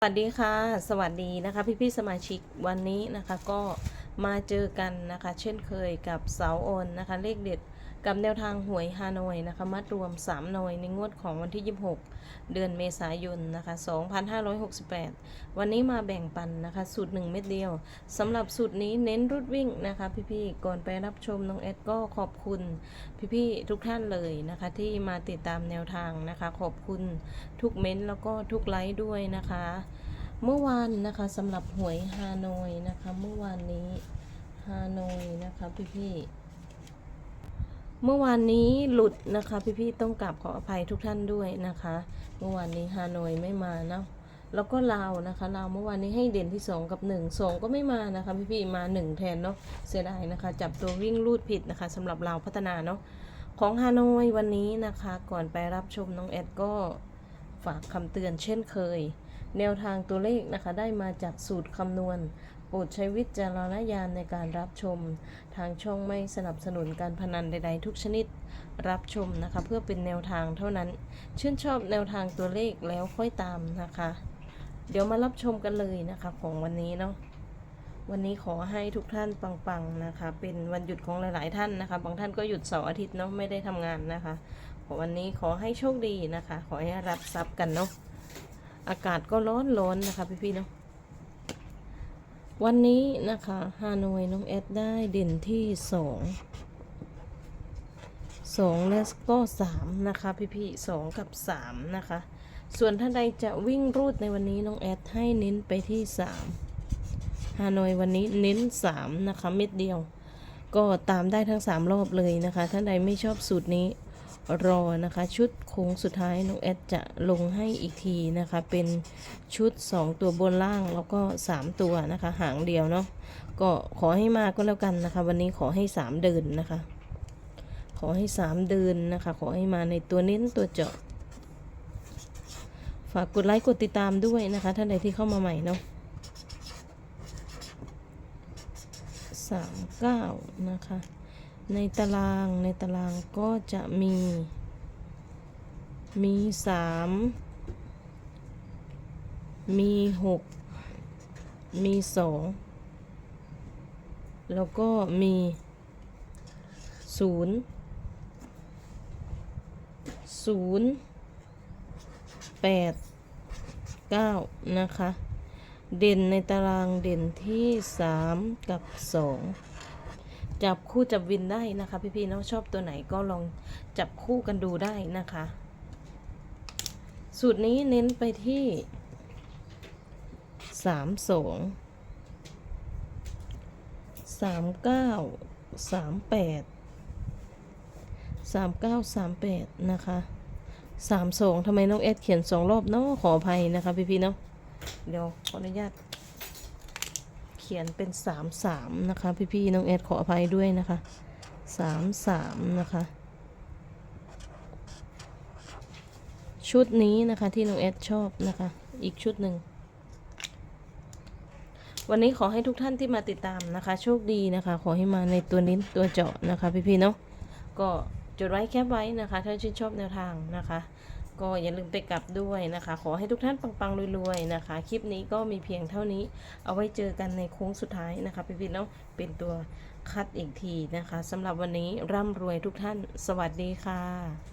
สวัสดีค่ะ สวัสดีนะคะ พี่พี่ๆสมาชิกวันนี้นะคะก็ มาเจอกันนะคะ เช่นเคยกับเสาโอนนะคะ เลขเด็ดกับแนวทางหวยฮานอยนะคะมัดรวม 3 หน่วยในงวดของวันที่ 26 เดือนเมษายนนะคะ 2568 วันนี้มาแบ่งปันนะคะ สูตร 1 เม็ดเดียวสำหรับสูตรนี้เน้นรุดวิ่งนะคะ พี่ๆ ก่อนไปรับชมน้องแอดก็ขอบคุณ พี่ๆ ทุกท่านเลยนะคะ ที่มาติดตามแนวทางนะคะ ขอบคุณทุกเม้นแล้วก็ทุกไลค์ด้วยนะคะ เมื่อวานนะคะสำหรับหวยฮานอยนะคะ เมื่อวานนี้ฮานอยนะคะพี่ๆเมื่อวานนี้หลุดนะคะ พี่ๆต้องกราบขออภัยทุกท่านด้วยนะคะ เมื่อวานนี้ฮานอยไม่มาเนาะแล้วก็ลาวนะคะลาวเมื่อวานนี้ให้เด่นที่ 2 กับ 1 2 ก็ไม่มานะคะ พี่ๆมา 1 แทนเนาะเสียดายนะคะ จับตัววิ่งลูดผิดนะคะสำหรับลาวพัฒนาเนาะของฮานอยวันนี้นะคะ ก่อนไปรับชมน้องแอดก็ ฝากคำเตือนเช่นเคย แนวทางตัวเลขนะคะได้มาจากสูตรคำนวณ โปรดใช้วิจารณญาณในการรับชม ทางช่องไม่สนับสนุนการพนันใด ๆ ทุกชนิด รับชมนะคะ เพื่อเป็นแนวทางเท่านั้น ชื่นชอบแนวทางตัวเลขแล้วค่อยตามนะคะ เดี๋ยวมารับชมกันเลยนะคะของวันนี้เนาะวันนี้ขอให้ทุกท่านปังๆนะคะ เป็นวันหยุดของหลาย ๆ ท่านนะคะ บางท่านก็หยุดเสาร์อาทิตย์เนาะไม่ได้ทำงานนะคะ วันนี้ขอให้โชคดีนะคะ ขอให้รับทรัพย์กันเนาะอากาศก็ร้อนร้อนนะคะพี่ๆเนาะวันนี้นะคะฮานอยน้องแอดได้เด่นที่สองสองและก็สามนะคะพี่ๆสองกับสามนะคะ ส่วนท่านใดจะวิ่งรูดในวันนี้น้องแอดให้เน้นไปที่สามฮานอยวันนี้เน้นสามนะคะเม็ดเดียว ก็ตามได้ทั้งสามรอบเลยนะคะ ท่านใดไม่ชอบสูตรนี้ รอนะคะชุดโค้งสุดท้ายน้องแอดจะลงให้อีกทีนะคะ เป็นชุด 2 ตัวบนล่างแล้วก็ 3 ตัวนะคะ หางเดียวเนาะก็ขอให้มาก็แล้วกันนะคะ วันนี้ขอให้ 3 เดินนะคะ ขอให้ 3 เดินนะคะ ขอให้มาในตัวเน้นตัวเจาะ ฝากกดไลค์กดติดตามด้วยนะคะ ท่านใดที่เข้ามาใหม่เนาะสามเก้านะคะ ในตารางในตารางก็จะมี มีสามมีหกมีสองแล้วก็มีศูนย์ศูนย์แปดเก้านะคะ เด่นในตารางเด่นที่สามกับสอง จับคู่จับวินได้นะคะ พี่ๆเนาะชอบตัวไหนก็ลองจับคู่กันดูได้นะคะ สูตรนี้เน้นไปที่สามสองสามเก้าสามแปดสามเก้าสามแปดนะคะสามสองทำไมน้องเอสเขียนสองรอบเนาะขออภัยนะคะพี่ๆเนาะเดี๋ยวขออนุญาต ขียนเป็นสามสามนะคะ พี่ๆน้องแอดขออภัยด้วยนะคะสามสามนะคะ ชุดนี้นะคะที่น้องแอดชอบนะคะ อีกชุดหนึ่งวันนี้ขอให้ทุกท่านที่มาติดตามนะคะ โชคดีนะคะ ขอให้มาในตัวนิ้นตัวเจาะนะคะ พี่ๆเนาะก็จดไว้แคปไว้นะคะ ถ้าชื่นชอบแนวทางนะคะ ก็อย่าลืมไปกลับด้วยนะคะ ขอให้ทุกท่านปังๆรวยๆนะคะ คลิปนี้ก็มีเพียงเท่านี้ เอาไว้เจอกันในโค้งสุดท้ายนะคะพี่พี่ๆเนาะเป็นตัวคัดอีกทีนะคะสำหรับวันนี้ร่ำรวยทุกท่าน สวัสดีค่ะ